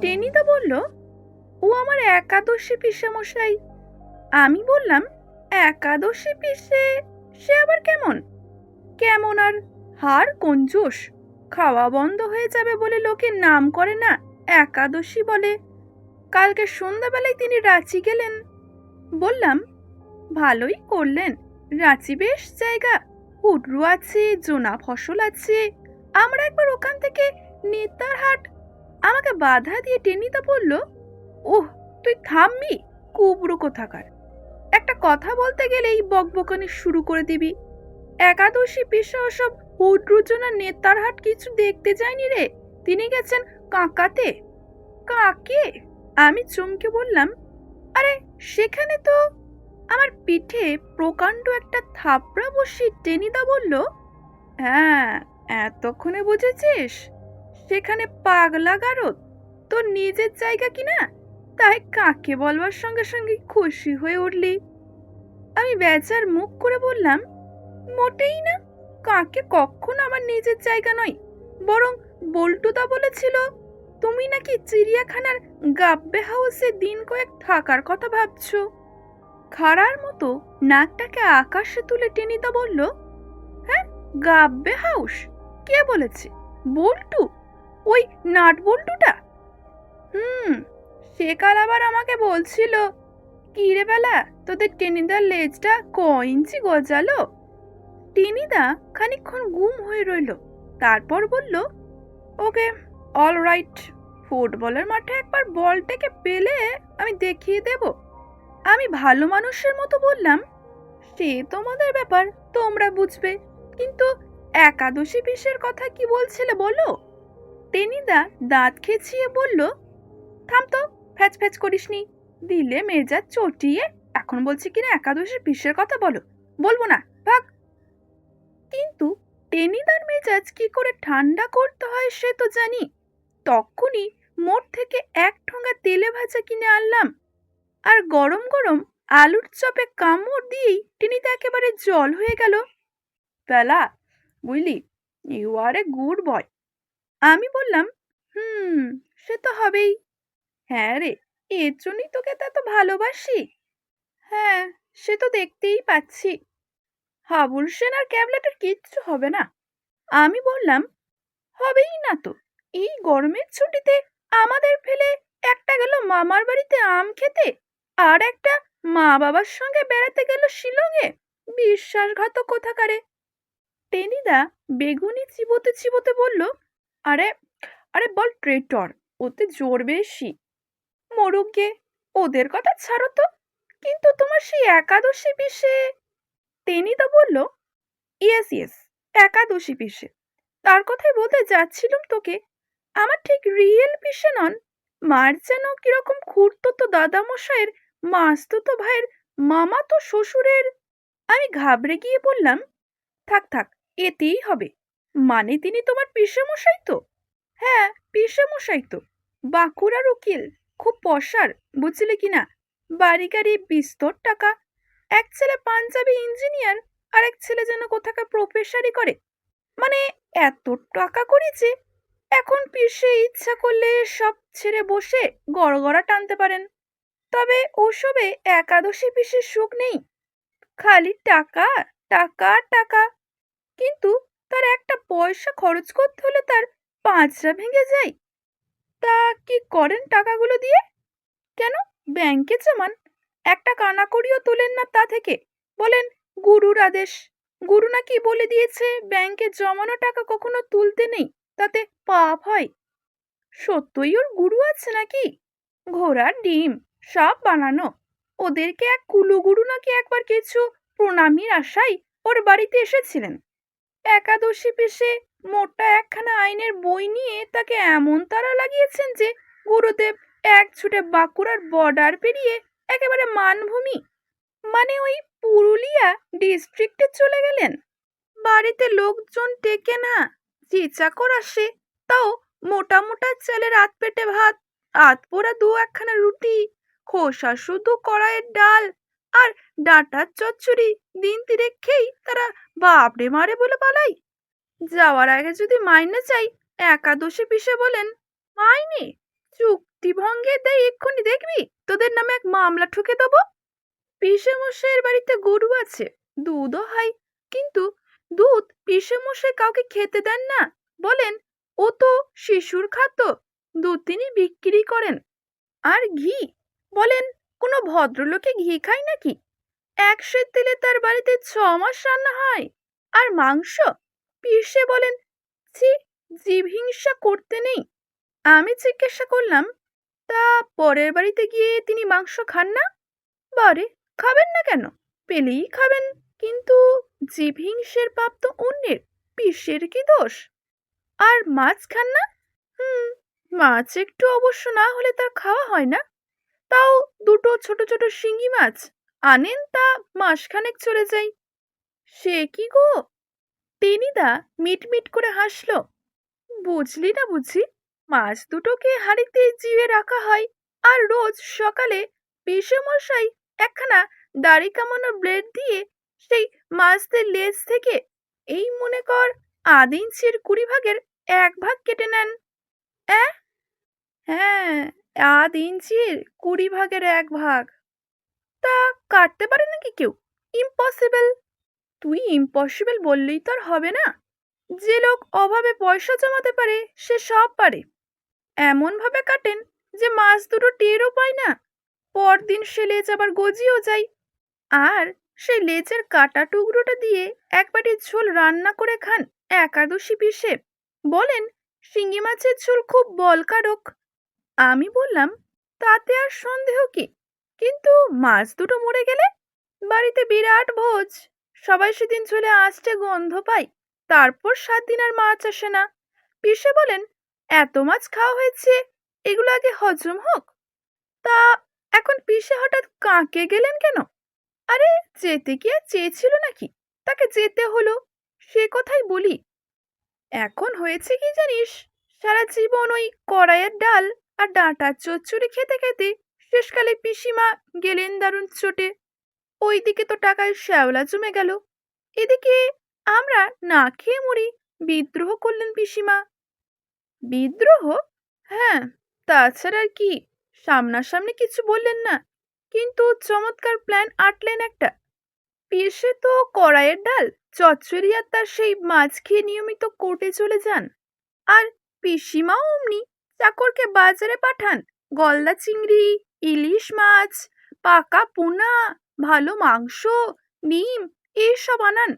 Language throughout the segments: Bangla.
টেনিদা বলল, ও আমার একাদশী মশাই আমি বললাম, একাদশী পিসে সে আবার কেমন? কেমন আর? হার কঞ্জুস। খাওয়া বন্ধ হয়ে যাবে বলে লোকে নাম করে না, একাদশী বলে। কালকে সন্ধ্যাবেলায় তিনি রাঁচি গেলেন। বললাম, ভালোই করলেন। রাঁচি বেশ জায়গা। হুডরু আছে, জোনা ফসল আছে আমরা একবার ওখান থেকে নেতার হাট আমাকে বাধা দিয়ে টেনিদা বলল ওহ তুই থামবি? কুবরু কোথাকার? একটা কথা বলতে গেলেই বকবকানি শুরু করে দিবি। একাদশী পিসা ওসব হুডরুচনা নেতার হাট কিছু দেখতে যায়নি রে। তিনি গেছেন কাকাতে। কাকে? আমি চমকে বললাম, আরে, সেখানে তো আমার পিঠে প্রকাণ্ড একটা থাপড়া বসি টেনিদা বলল? হ্যাঁ এতক্ষণে বুঝেছিস? সেখানে পাগলা গারদ? তোর নিজের জায়গা কিনা তাই কাকে বলবার সঙ্গে সঙ্গে খুশি হয়ে উঠলি। আমি বেচার মুখ করে বললাম, মোটেই না। কাকে কখন আমার নিজের জায়গা নয়, বরং বল্টুদা বলেছিল, তুমি নাকি চিড়িয়াখানার গাব্বে হাউসে দিন কয়েক থাকার কথা ভাবছ? খাড়ার মতো নাকটাকে আকাশে তুলে টেনিদা বলল হ্যাঁ গাব্বে হাউস? কে বলেছে? বল্টু? ওই নাট বল্টুটা? হুম, সে কাল আবার আমাকে বলছিল কি রে বেলা, তোদের টেনিদার লেজটা ক ইঞ্চি গজালো? টেনিদা খানিকক্ষণ গুম হয়ে রইল, তারপর বলল, ওকে অল রাইট ফুটবলের মাঠে একবার বলটাকে পেলে আমি দেখিয়ে দেব। আমি ভালো মানুষের মতো বললাম, সে তোমাদের ব্যাপার তোমরা বুঝবে, কিন্তু একাদশী পিসের কথা কি বলছিলে বলো? টেনিদা দাঁত খেঁচিয়ে বলল, থাম তো, ফ্যাচ ফ্যাচ করিসনি। দিলে মেজাজ চটিয়ে, এখন বলছি কিনা একাদশীর পিসের কথা বলো। বলব না, ভাগ। কিন্তু টেনিদার মেজাজ কি করে ঠান্ডা করতে হয় সে তো জানি। তখনই মোট থেকে এক ঠোঙা তেলে ভাজা কিনে আনলাম। আর গরম গরম আলুর চপে কামড় দিয়েই টেনিদা একেবারে জল হয়ে গেল। বেলা বুঝলি? You R a good boy আমি বললাম, হুম, সে তো হবেই। হ্যাঁ রে, এর জন্যই তোকে তা তো ভালোবাসি? হ্যাঁ সে তো দেখতেই পাচ্ছি। হাবুল সেন আর ক্যাবলেটের কিচ্ছু হবে না? আমি বললাম, হবেই না তো। এই গরমের ছুটিতে আমাদের ফেলে একটা গেল মামার বাড়িতে আম খেতে আর একটা মা বাবার সঙ্গে বেড়াতে গেল শিলংয়ে। বিশ্বাসঘাতক কোথাকারে। টেনিদা বেগুনি চিবোতে চিবোতে বলল, আরে আরে বল ট্রেটর, ওতে জোর বেশি। মরুক, ওদের কথা ছাড়ো তো, কিন্তু তোমার সেই একাদশী পিসে টেনিদা বলল, ইয়েস ইয়েস, একাদশী পিসে। তার কথাই বলতে যাচ্ছিলাম তোকে। আমার ঠিক রিয়েল পিসে নন, মার যেন কীরকম খুঁড়তো তো দাদামশাইয়ের, মাস্তুতো ভাইয়ের মামা তো শ্বশুরের। আমি ঘাবড়ে গিয়ে বললাম, থাক থাক এতেই হবে। মানে তিনি তোমার মশাই তো? হ্যাঁ মশাই তো। বাঁকুড়ার উকিল, খুব পশার বুঝলে কি না? বাড়ি গাড়ি বিস্তর টাকা। এক ছেলে পাঞ্জাবি ইঞ্জিনিয়ার আর এক ছেলে যেন কোথাকার প্রফেসরই করে। মানে এত টাকা করেছে এখন পিসে ইচ্ছা করলে সব ছেড়ে বসে গড়গড়া টানতে পারেন। তবে ওসবে একাদশী পিসের সুখ নেই। খালি টাকা টাকা টাকা। কিন্তু তার একটা পয়সা খরচ করতে হলে তার পাঁচটা ভেঙে যায়। তা কি করেন টাকাগুলো দিয়ে? কেন? ব্যাংকে জমান। একটা কানাকড়িও তোলেন না তা থেকে। বলেন, গুরুর আদেশ। গুরু নাকি বলে দিয়েছে, ব্যাংকে জমানো টাকা কখনো তুলতে নেই, তাতে পাপ হয়। সত্যই ওর গুরু আছে নাকি? ঘোড়ার ডিম সব বানানো। ওদেরকে এক কুলুগুরু নাকি একবার কিছু প্রণামীর আশায় ওর বাড়িতে এসেছিলেন। একাদশী পেশে মোটা একখানা আইনের বই নিয়ে তাকে এমন তারা লাগিয়েছেন যে গুরুদেব এক ছুটে বাঁকুড়ার বর্ডার পেরিয়ে একেবারে মানভূমি মানে ওই পুরুলিয়া ডিস্ট্রিক্টে চলে গেলেন। বাড়িতে লোকজন টেকে না, যে চাকর আসে, তাও মোটা মোটা চালের আত পেটে ভাত আত পোড়া দু একখানা রুটি, খোসা শুধু কড়াইয়ের ডাল আর ডাঁটার চচ্চড়ি দিন তিরেক খেয়েই তারা বাপরে মারে বলে পালাই। যাওয়ার আগে যদি মাইনে চাই, একাদশী পিসে বলেন, মাইনে চুক্তি ভঙ্গের দেয় এক্ষুনি, দেখবি? তোদের নামে এক মামলা ঠুকে দেবো? পিসে মশাইয়ের বাড়িতে গরু আছে, দুধও হয়, কিন্তু দুধ পিসে মশাই কাউকে খেতে দেন না। বলেন, ও তো শিশুর খাদ্য, দুধ তিনি বিক্রি করেন। আর ঘি? বলেন, কোনো ভদ্রলোকে ঘি খায় নাকি? এক তেলে তার বাড়িতে ছ মাস রান্না হয়। আর মাংস? পিসে বলেন, ছি, জীব হিংসা করতে নেই। আমি জিজ্ঞাসা করলাম, তা পরের বাড়িতে গিয়ে তিনি মাংস খান না? বারে, খাবেন না কেন? পেলেই খাবেন, কিন্তু জীব হিংসের পাপ তো অন্যের পিসের কি দোষ? আর মাছ খান না? হুম, মাছ একটু অবশ্য না হলে তার খাওয়া হয় না। তাও দুটো ছোট ছোট শিঙি মাছ আনেন তা মাসখানেক চলে যাই সে কি গো? টেনিদা মিটমিট করে হাসল। বুঝলি না বুঝি, মাছ দুটোকে হাঁড়িতে জিয়ে রাখা হয় আর রোজ সকালে মশাই একখানা দাড়ি কামানো ব্লেড দিয়ে সেই মাছদের লেজ থেকে এই মনে কর আধ ইঞ্চির কুড়ি ভাগের এক ভাগ কেটে নেন? হ্যাঁ আধ ইঞ্চির কুড়ি ভাগের এক ভাগ। তা কাটতে পারে নাকি কেউ? ইম্পসিবল তুই ইম্পসিবল বললেই তো আর হবে না। যে লোক অভাবে পয়সা জমাতে পারে, সে সব পারে। এমনভাবে কাটেন যে মাছ দুটো টেরও পায় না। পরদিন সে লেজ আবার গজিয়েও যায়। আর সে লেজের কাটা টুকরোটা দিয়ে এক বাটি ঝোল রান্না করে খান একাদশী পিসে। বলেন, শিঙি মাছের ঝোল খুব বলকারক। আমি বললাম, তাতে আর সন্দেহ কি? কিন্তু মাছ দুটো মরে গেলে বাড়িতে বিরাট ভোজ। সবাই সেদিন চলে আসতে গন্ধ পাই তারপর সাত দিন আর মাছ আসে না। পিসে বলেন, এত মাছ খাওয়া হয়েছে, এগুলো আগে হজম হোক। তা এখন পিসে হঠাৎ কাঁকে গেলেন কেন? আরে, যেতে কি আর চেয়েছিল নাকি? তাকে যেতে হলো, সে কথাই বলি। এখন হয়েছে কি জানিস? সারা জীবন ওই কড়াইয়ের ডাল আর ডাঁটার চচ্চড়ি খেতে খেতে শেষকালে পিসিমা গেলেন দারুণ চোটে। ওইদিকে তো টাকায় শ্যাওলা জমে গেল। এদিকে আমরা না খেয়ে মরি, বিদ্রোহ করলেন পিসিমা। বিদ্রোহ? হ্যাঁ তাছাড়া আর কি, সামনাসামনি কিছু বললেন না, কিন্তু চমৎকার প্ল্যান আটলেন একটা। পিসে তো কড়াইয়ের ডাল, চচ্চড়ি আর তার সেই মাছ খেয়ে নিয়মিত কোর্টে চলে যান। আর পিসিমাও অমনি চাকরকে বাজারে পাঠান, গলদা চিংড়ি ইলিশ মাছ, পাকা পোনা, ভালো মাংস ডিম এইসব আনান।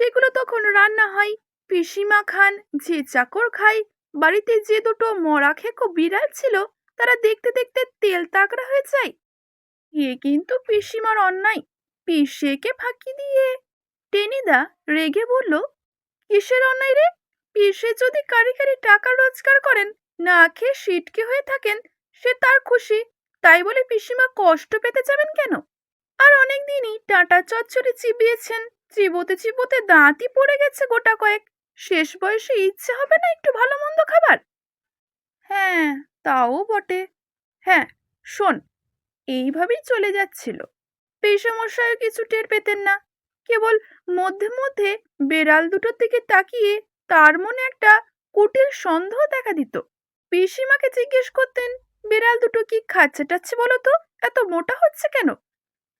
সেগুলো তখন রান্না হয়। পিসিমা খান, যে চাকর খায় বাড়িতে যে দুটো মরা খেকো বিড়াল ছিল, তারা দেখতে দেখতে তেল তাকড়া হয়ে যায়। এ কিন্তু পিসিমার অন্যায়। পিসেকে ফাঁকি দিয়ে টেনিদা রেগে বলল, কিসের অন্যায় রে? পিসে যদি কারি কারি টাকা রোজগার করেন, না খেয়ে সিটকে হয়ে থাকেন, সে তার খুশি। তাই বলে পিসিমা কষ্ট পেতে যাবেন কেন? আর অনেক দিনই টাটা চচ্চড়ি চিবিয়েছেন। চিবোতে চিবোতে দাঁতই পড়ে গেছে গোটা কয়েক। শেষ বয়সে ইচ্ছে হবে না একটু ভালো মন্দ খাবার? হ্যাঁ তাও বটে। হ্যাঁ শোন, এইভাবেই চলে যাচ্ছিল। পেশামশাইও কিছু টের পেতেন না। কেবল মধ্যে মধ্যে বেড়াল দুটোর দিকে তাকিয়ে তার মনে একটা কুটিল সন্দেহ দেখা দিত। পিসিমাকে জিজ্ঞেস করতেন বেড়াল দুটো কি খাচ্ছে টাচ্ছে বলো তো? এত মোটা হচ্ছে কেন?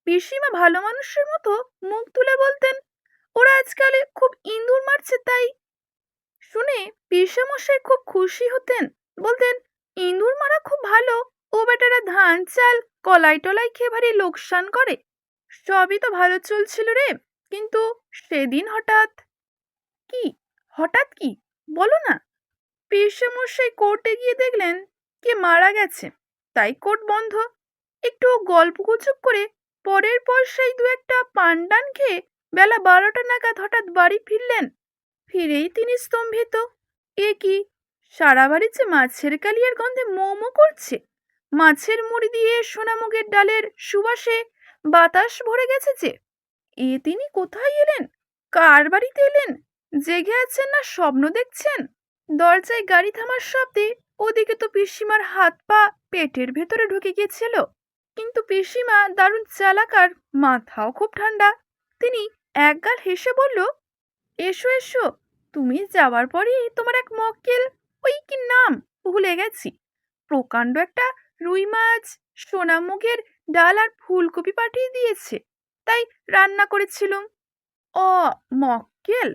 পিসিমা ভালো মানুষের মতো মুখ তুলে বলতেন, ওরা আজকাল খুব ইঁদুর মারছে তাই। শুনে পিসামশাই খুব খুশি হতেন, বলতেন, ইঁদুর মারা খুব ভালো, ও বেটারা ধান, চাল, কলাই টলাই খেয়ে ভারী লোকসান করে। সবই তো ভালো চলছিল রে, কিন্তু সেদিন হঠাৎ কি? হঠাৎ কি? বলো না। পিসেমশাই কোর্টে গিয়ে দেখলেন কে মারা গেছে, তাই কোর্ট বন্ধ। একটু গল্প গুজব করে পরের পর সেই দু একটা পান্ডান খেয়ে বেলা বারোটা নাগাদ হঠাৎ বাড়ি ফিরলেন। ফিরেই তিনি স্তম্ভিত। এ কি, সারা বাড়ি যে মাছের কালিয়ার গন্ধে মোমো করছে। মাছের মুড়ি দিয়ে সোনামুগের ডালের সুবাসে বাতাস ভরে গেছে যে, এ তিনি কোথায় এলেন? কার বাড়িতে এলেন? জেগে আছেন না স্বপ্ন দেখছেন? দরজায় গাড়ি থামার শব্দে ওদিকে তো পিসিমার হাত পা পেটের ভেতরে ঢুকে গিয়েছিল। কিন্তু পিসিমা দারুণ চালাকার মাথাও খুব ঠান্ডা। তিনি একগাল হেসে বলল, এসো এসো, তুমি যাওয়ার পরই তোমার এক মক্কেল, ওই কি নাম? ভুলে গেছি। প্রকাণ্ড একটা রুই মাছ সোনামুগের ডাল আর ফুলকপি পাঠিয়ে দিয়েছে, তাই রান্না করেছিলাম। ও মক্কেল?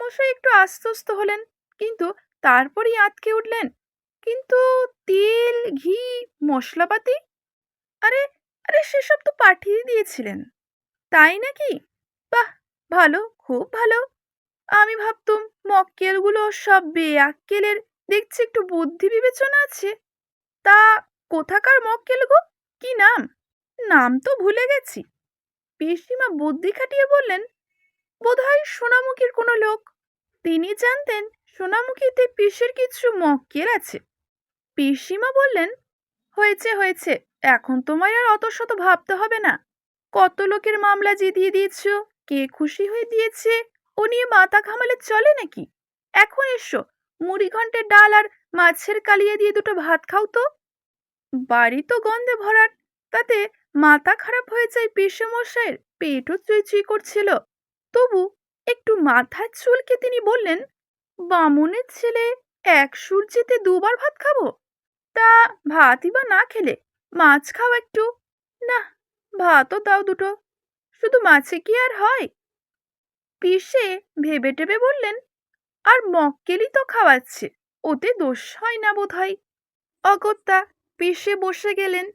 মশাই একটু আশ্বস্ত হলেন, কিন্তু তারপরই আটকে উঠলেন। কিন্তু তেল, ঘি, মশলাপাতি? আরে আরে সেসব তো পাঠিয়ে দিয়েছিলেন। তাই নাকি? বাহ, ভালো, খুব ভালো। আমি ভাবতুম মক্কেলগুলো সব বেআক্কেলের, দেখছি একটু বুদ্ধি বিবেচনা আছে। তা কোথাকার মক্কেল গো? কি নাম? নাম তো ভুলে গেছি। পিসিমা বুদ্ধি খাটিয়ে বললেন, বোধহয় সোনামুখীর কোনো লোক। তিনি জানতেন সোনামুখীতে পিসের কিছু মক্কেল আছে। পিসিমা বললেন, হয়েছে হয়েছে। এখন তোমায় আর অত শত ভাবতে হবে না। কত লোকের মামলা জিতিয়ে দিয়েছ, কে খুশি হয়ে দিয়েছে, ও নিয়ে মাথা ঘামালে চলে নাকি? এখন এসো, মুড়ি ঘন্টের ডাল আর মাছের কালিয়ে দিয়ে দুটো ভাত খাও তো। বাড়ি তো গন্ধে ভরাট, তাতে মাথা খারাপ হয়ে যায় মশাইয়ের পেটও চুই চুই করছিল। তবু একটু মাথার চুলকে তিনি বললেন, বামুনের ছেলে এক সূর্যেতে দুবার ভাত খাব? তা ভাতই বা না খেলে মাছ খাও একটু। না, ভাতও দাও দুটো। শুধু মাছে কি আর হয়? পিসে ভেবে টেবে বললেন, আর মক্কেলই তো খাওয়াচ্ছে, ওতে দোষ হয় না বোধ হয় অগত্যা পিসে বসে গেলেন,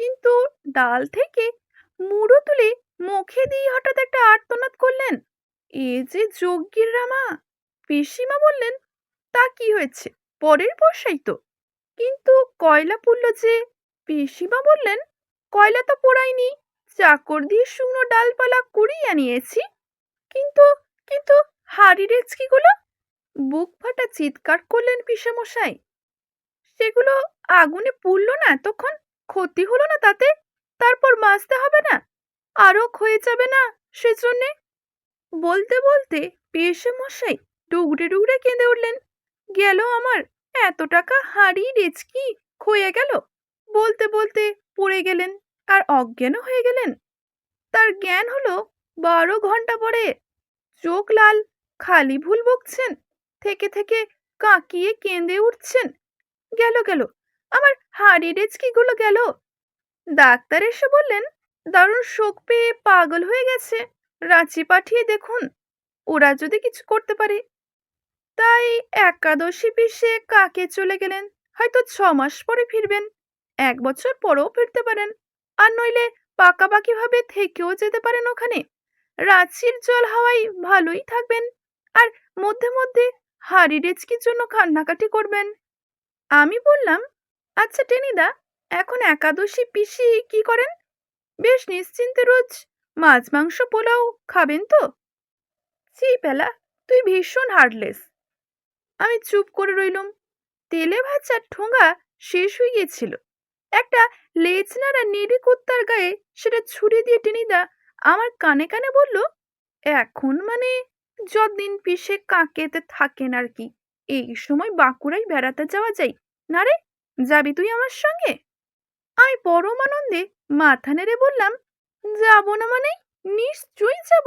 কিন্তু ডাল থেকে মুড়ো তুলে মুখে দিয়ে হঠাৎ একটা আর্তনাদ করলেন। এ যে যজ্ঞের রামা! পিসিমা বললেন, তা কি হয়েছে? পরের বর্ষাই তো। কিন্তু কয়লা পুড়ল যে, পিসিমা বললেন, কয়লা তো পোড়াইনি, চাকর দিয়ে শুকনো ডালপালা কুড়িয়ে আনিয়েছি। কিন্তু কিন্তু হাড়ি রেচকিগুলো বুক ফাটা চিৎকার করলেন পিসেমশাই। সেগুলো আগুনে পুড়ল না তখন ক্ষতি হলো না তাতে? তারপর মাজতে হবে না? আরও ক্ষয়ে যাবে না সেজন্যে? বলতে বলতে পিসে মশাই ডুগরে ডুগরে কেঁদে উঠলেন। গেল আমার এত টাকা হাড়ি রেচকি? ক্ষয়ে গেল? বলতে বলতে পড়ে গেলেন আর অজ্ঞানও হয়ে গেলেন। তার জ্ঞান হলো বারো ঘণ্টা পরে চোখ লাল, খালি ভুল বকছেন, থেকে থেকে কাঁকিয়ে কেঁদে উঠছেন। গেল গেল, আমার হাড়ি রেচকিগুলো গেল। ডাক্তার এসে বললেন, দারুণ শোক পেয়ে পাগল হয়ে গেছে, রাঁচি পাঠিয়ে দেখুন, ওরা যদি কিছু করতে পারে। তাই একাদশী পিসে কাকে চলে গেলেন? হয়তো ছ মাস পরে ফিরবেন, এক বছর পরেও ফিরতে পারেন, আর নইলে পাকাপাকিভাবে থেকেও যেতে পারেন ওখানে। রাঁচির জল হাওয়াই ভালোই থাকবেন, আর মধ্যে মধ্যে হাড়ি রেচকির জন্য কান্নাকাটি করবেন। আমি বললাম আচ্ছা টেনিদা এখন একাদশী পিসি কি করেন? বেশ নিশ্চিন্তে রোজ মাছ, মাংস, পোলাও খাবেন তো? ছি পেলা, তুই ভীষণ হার্ডলেস। আমি চুপ করে রইলুম। তেলে ভাজা ঠোঙা শেষ হয়ে গিয়েছিল। একটা লেজ নাড়া কুত্তার গায়ে সেটা ছুরি দিয়ে টেনিদা আমার কানে কানে বলল, এখন মানে যতদিন পিসে কাকেতে থাকেন আর কি, এই সময় বাঁকুড়ায় বেড়াতে যাওয়া যায়। না রে, যাবি তুই আমার সঙ্গে? আমি পরম আনন্দে মাথা নেড়ে বললাম, যাব না মানে নিশ্চয়ই যাব।